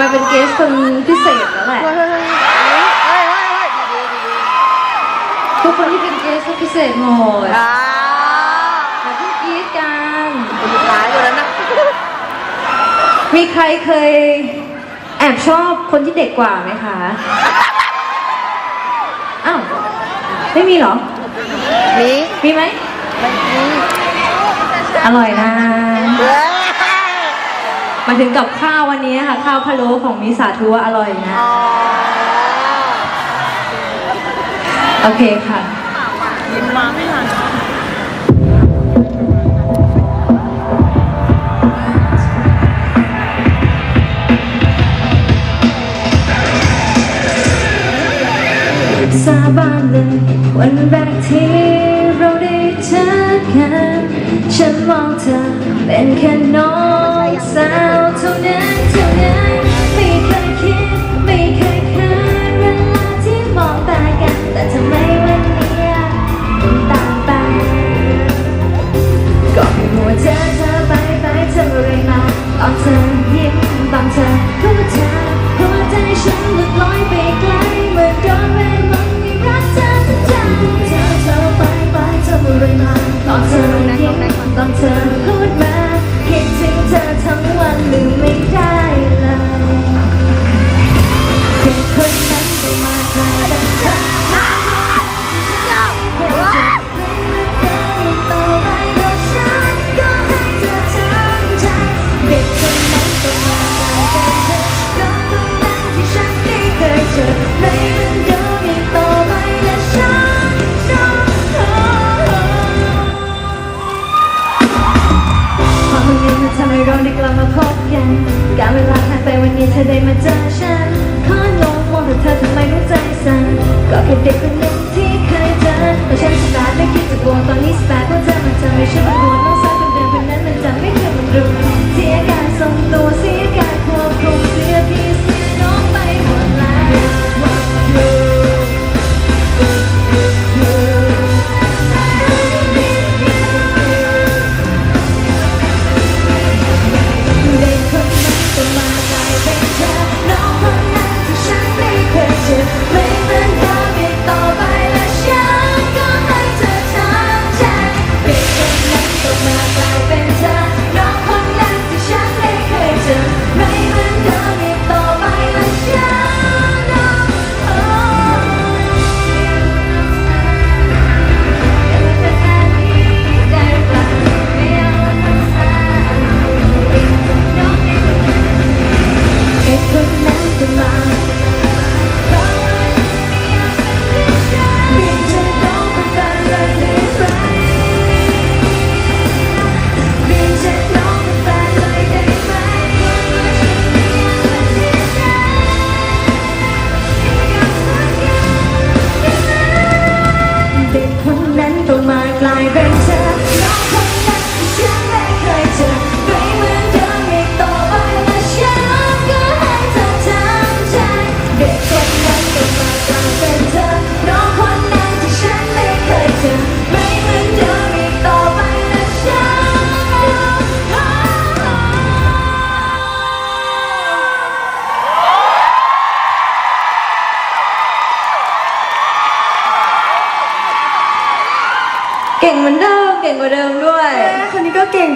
ไปเป็นเกสคนพิเศษแล้วแหละเฮ้ยเฮ้ยเฮ้ยเฮ้ยเฮ้ยดีดีดีทุกคนที่เป็นเกสก็พิเศษหมดอ่าอย่าเพิ่งกรี๊ดกันคนสุดท้ายคนนั้นนะมีใครเคยแอบชอบคนที่เด็กกว่าไหมคะ อ้าว ไม่มีเหรอ มี มีไหมมี อร่อยนะเฮ้ย มาถึงกับข้าววันนี้ค่ะ ข้าวพะโล้ของมิสาทัวอร่อยนะอ๋อโอเคค่ะมาไม่ทันสาบานเลยวันแรกที่เราได้เจอกัน ฉันมองเธอเป็นแค่น้อง พบกันการเวลาผ่านไปวันนี้เธอได้มาเจอฉันของงมองแต่เธอทำไมรู้ใจสั่นก็แค่เด็กคนหนึ่งที่เคยเจอแต่ฉันสตาร์ทไม่คิดจะกลัวตอนนี้สตาร์ทเพราะเธอมันจำให้ฉันเป็นห่วงน้องสาวคนเดิมคนนั้นมันจะไม่เคยมันรู้เสียการทรงตัวเสียการควบคุมเสียที่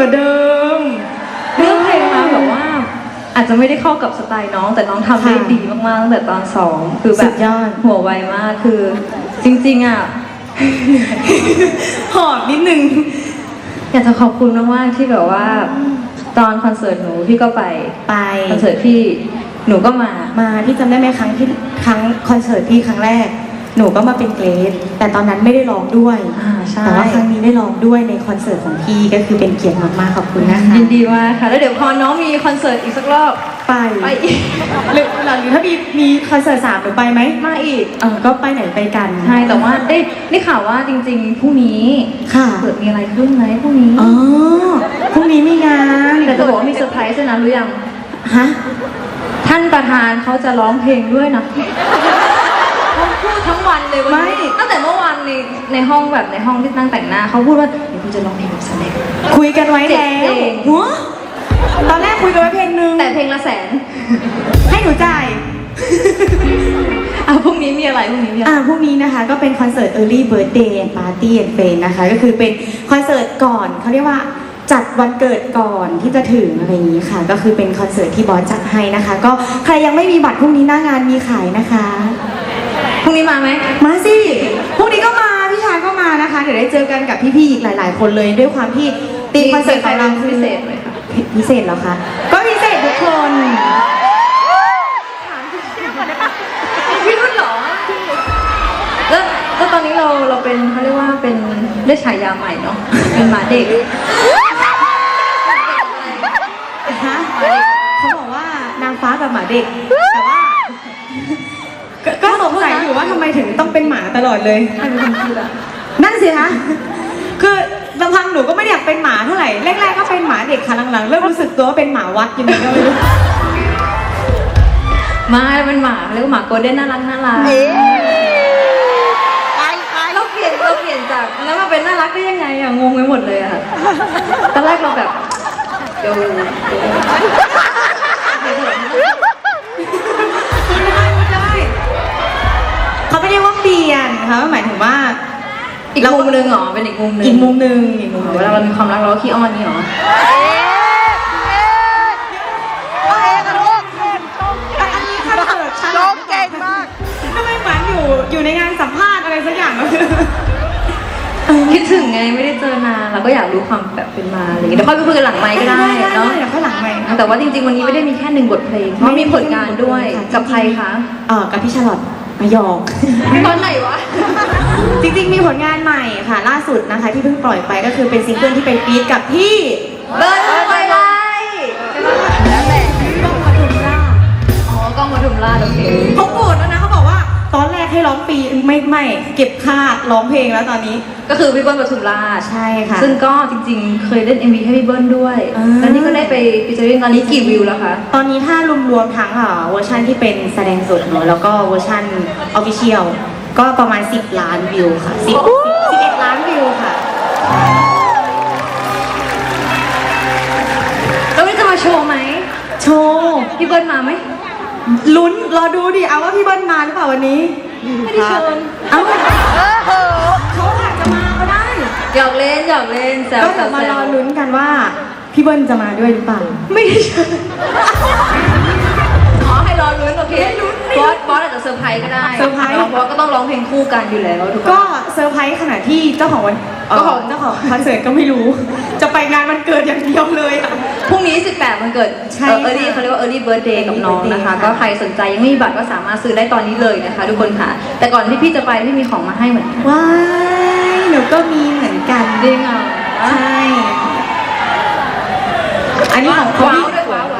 ว่าเดิมเรื่องเพลงมาแบบว่า อาจจะไม่ได้เข้ากับสไตล์น้อง แต่น้องทำได้ค่ะดีมากๆตั้งแต่ตอนสองคือแบสุบดยอด หัวไวมากคือ จริงๆอะ หอบนิดนึง อยากจะขอบคุณมากๆที่แบบว่า ตอนคอนเสิร์ตหนูพี่ก็ไปไป คอนเสิร์ตพี่หนูก็มา มาพี่จำได้ไหมครั้งที่ครั้งคอนเสิร์ตพี่ครั้งแรก หนูก็มาเป็นเกรดแต่ตอนนั้นไม่ได้ร้องด้วย อ่าใช่ แต่ว่าครั้งนี้ได้ร้องด้วยในคอนเสิร์ตของพี่ก็คือเป็นเกียรติมากๆขอบคุณนะคะยินดีมากค่ะ แล้วเดี๋ยวพอน้องมีคอนเสิร์ตอีกสักรอบ ไปไปอีก หรือหรือถ้ามีมีคอนเสิร์ตสามหนูไปไหมมาอีก เออก็ไปไหนไปกันใช่ แต่ว่าได้ได้ข่าวว่าจริงๆพรุ่งนี้ค่ะเกิดมีอะไรขึ้นไหมพรุ่งนี้อ๋อพรุ่งนี้มีงานแต่จะบอกว่ามีเซอร์ไพรส์ด้วยนะรู้ยัง ฮะท่านประธานเขาจะร้องเพลงด้วยนะเขาพูดทั้งวัน เลยวันนี้ไม่ ตั้งแต่เมื่อวานในในห้องแบบในห้องที่นั่งแต่งหน้าเขาพูดว่าเดี๋ยวคุณจะร้องเพลงกับสแน็ค คุยกันไว้เจ็ดแล้วเพลงหัวตอนแรกคุยกันไว้เพลงหนึ่งแต่เพลงละแสน ให้อะพรุ่งนี้มีอะไรพรุ่งนี้มีอะไร อ่าพรุ่งนี้นะคะก็เป็นคอนเสิร์ต Early Birthday and Party and Friend นะคะก็คือเป็นคอนเสิร์ตก่อนเขาเรียกว่าจัดวันเกิดก่อนที่จะถึงอะไรอย่างนี้ค่ะ ก็คือเป็นคอนเสิร์ตที่บอสจัดให้นะคะ ก็ใครยังไม่มีบัตรพรุ่งนี้หน้างานมีขายนะคะ พรุ่งนี้มาไหมมาสิพรุ่งนี้ก็มาพี่ชายก็มานะคะเดี๋ยวได้เจอกันกับพี่ๆอีกหลาย ๆ คนเลยด้วยความที่ตีมคอนเสิร์ตของเราคือพิเศษไหมคะพิเศษเหรอคะก็พิเศษทุกคนพี่รุ่นเหรอแล้วแล้วตอนนี้เราเราเป็นเขาเรียกว่าเป็นได้ฉายาใหม่เนาะเป็นหมาเด็กฮะเขาบอกว่านางฟ้ากับหมาเด็กแต่ว่า ก็ก็สงสัยอยู่ว่าทำไมถึงต้องเป็นหมาตลอดเลยใครเป็นคนคิดอะนั่นสิคะคือลำพังหนูก็ไม่ได้อยากเป็นหมาเท่าไหร่แรกๆก็เป็นหมาเด็กค่ะหลังๆเริ่มรู้สึกตัวว่าเป็นหมาวัดยังไงก็ไม่รู้มาเป็นหมาเรียกว่าหมาโกลเด้นน่ารักน่ารักเอ๊ไปไปเราเปลี่ยนเราเปลี่ยนจากแล้วมาเป็นน่ารักได้ยังไงอะงงไปหมดเลยอะตอนแรกเราแบบเดี๋ยว อีกมุมหนึงเหรอ เป็นอีกมุมหนึงอีกมุมหนึ่งอีกมุมหนึ่งเวลาเรามีความรักเราก็ขี้อ้อนนี่เหรอเอ๊ะกระโดดแต่อันนี้คอนเสิร์ตฉันร้องเก่งมากทำไมเหมือนอยู่อยู่ในงานสัมภาษณ์อะไรสักอย่างก็คือคิดถึงไงไม่ได้เจอนานเราก็อยากรู้ความแบบเป็นมาอะไรอย่างเงี้ยเดี๋ยวค่อยไปคุยกันหลังไมค์ก็ได้เนาะเดี๋ยวค่อยหลังใหม่แต่ว่าจริงๆวันนี้ไม่ได้มีแค่หนึ่งบทเพลงเพราะมีผลงานด้วยกับใครคะเออกับพี่ชาลอต มายอก ตอนไหนวะ จริงๆ มีผลงานใหม่ค่ะ ล่าสุดนะคะ ที่เพิ่งปล่อยไปก็คือเป็นซิงเกิลที่เป็นฟีดกับพี่เบิร์นไปไลแล้วแหละก้องปทุมราชอ๋อกล้องปทุมราชโอเคเขาโกรธแล้วนะ ให้ร้องปีไม่ไม่เก็บค่าร้องเพลงแล้วตอนนี้ ก็คือพี่เบิ้ลปทุมราชใช่ค่ะ ซึ่งก็จริงๆ เคยเล่น MV ให้พี่เบิ้ลด้วย อ่า แล้วนี่ก็ได้ไปฟิชเจอริ่งตอนนี้กี่วิวแล้วคะ ตอนนี้ถ้ารวมๆทั้งอะเวอร์ชันที่เป็นแสดงสดเนอะแล้วก็เวอร์ชันออฟฟิเชียลก็ประมาณ 10 ล้านวิวค่ะ10 11ล้านวิวค่ะ แล้ววันนี้จะมาโชว์ไหมโชว์ พี่เบิ้ลมาไหมลุ้นรอดูดิเอาว่าพี่เบิ้ลมาหรือเปล่าวันนี้ ไม่ได้เชิญเอ้าเออโหเขาอาจจะมาก็ได้หยอกเล่นหยอกเล่นแซวก็แซเดี๋ยววมาแซรอวลุ้นกันว่า พี่เบิ้ลจะมาด้วยหรือเปล่าไม่ได้เชิญอ๋อให้รอลุ้นโอเค บอสบอสอาจจะเซอร์ไพรส์ก็ได้เซอร์ไพรส์เพราะก็ต้องร้องเพลงคู่กันอยู่แล้วถูกก็ปะ เซอร์ไพรส์ขณะที่เจ้าของวันเอ่อเจ้าของ เจ้าของคอนเสิร์ตก็ไม่รู้ จะไปงานวันเกิดอย่างเดียวเลยอะ พรุ่งนี้ 18 มันเกิดใช่เออ early ค่ะเขาเรียกว่า early birthday กับ Early น้อง birthday นะคะค่ะ ก็ใครสนใจยังไม่มีบัตรก็สามารถซื้อได้ตอนนี้เลยนะคะ ทุกคนค่ะ แต่ก่อนที่พี่จะไปพี่มีของมาให้เหมือนกันว้ายหนูก็มีเหมือนกันจริงเหรอใช่อันนี้ของเขาว้าวด้วยว้าวว้าว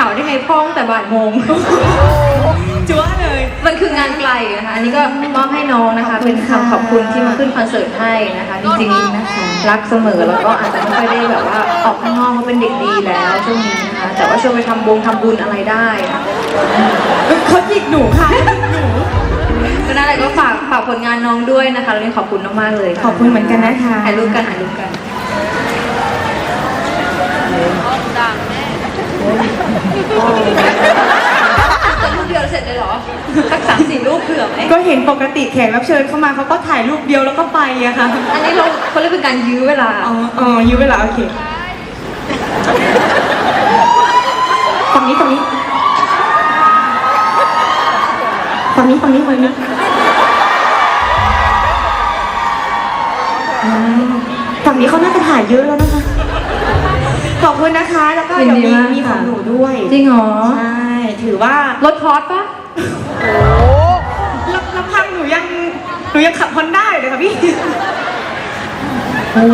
ข่าวได้ไงพ่อตั้งแต่บ่ายโมงจัวเลย มันคืองานไกลนะคะอันนี้ก็มอบให้น้องนะคะขอบคุเป็ณนค่ะคำขอบคุณที่มาขึ้นคอนเสิร์ตให้นะคะ จริงๆนะคะรักเสมอแล้วก็อาจจะไม่ค่อยได้แบบว่าออกข้างนอกเขาเป็นเด็กดีแล้วช่วงนี้นะคะแต่ว่าชวนไปทำบงทำบุญอะไรได้นะเขาหยิกหนูค่ะเขาหยิกหนูก็นั่นแหละก็ฝากฝากผลงานน้องด้วยนะคะแล้วนี่ขอบคุณมากๆเลยะขอบคุณเหมือนกันนะคะ ถ่ายรูปกันถ่ายรูปกัน ดังแน่ จะรูปเดียวเสร็จเลยเหรอสักสามสี่รูปเผื่อไหมก็เห็นปกติแขกรับเชิญเข้ามาเขาก็ถ่ายรูปเดียวแล้วก็ไปอะค่ะ อันนี้เราเขาเรียกเป็นการยื้อเวลา อ๋ออ๋อยื้อเวลาโอเคฝั่งนี้ฝั่งนี้ฝั่งนี้ฝั่งนี้ฝั่งนี้อืมฝั่งนี้เขาน่าจะถ่ายเยอะแล้วนะคะ ขอบคุณนะคะ แล้วก็เดี๋ยวยินดีมีมากมีขค่ะ องหนูด้วยจริงเหรอใช่ถือว่ารถพอร์ตปะโอ้ลำลำพังหนูยังหนูยังขับฮอนด้าเลยค่ะพี่ โอ้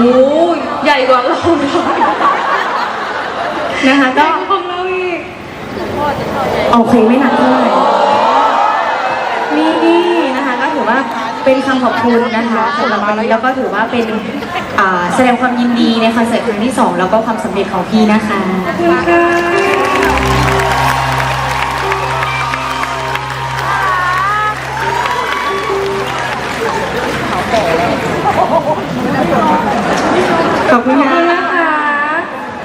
ยใหญ่กว่าเราเลยนะคะใหญ่ก็กว่าของเราอีก โอเคไม่หนักเท่าไหร่นี่ เป็นคำขอบคุณนะคะสำหรับวันนี้แล้วก็ถือว่าเป็นแสดงความยินดีในคอนเสิร์ตครั้งที่สองแล้วก็ความสำเร็จของพี่นะคะขอบคุณค่ะ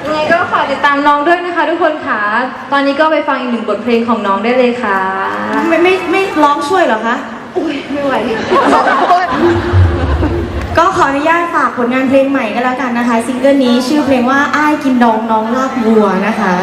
ยังไงก็ฝาติดตามน้องด้วยนะคะทุกคนค่ะ ตอนนี้ก็ไปฟังอีกหนึ่งบทเพลงของน้องได้เลยค่ะ ไม่ไม่ไม่ร้องช่วยเหรอคะ อุ้ยไม่ไหว ก็ขออนุญาตฝากผลงานเพลงใหม่ก็แล้วกันนะคะ ซิงเกิลนี้ชื่อเพลงว่าอ้ายกินดองน้องลากวัวนะคะ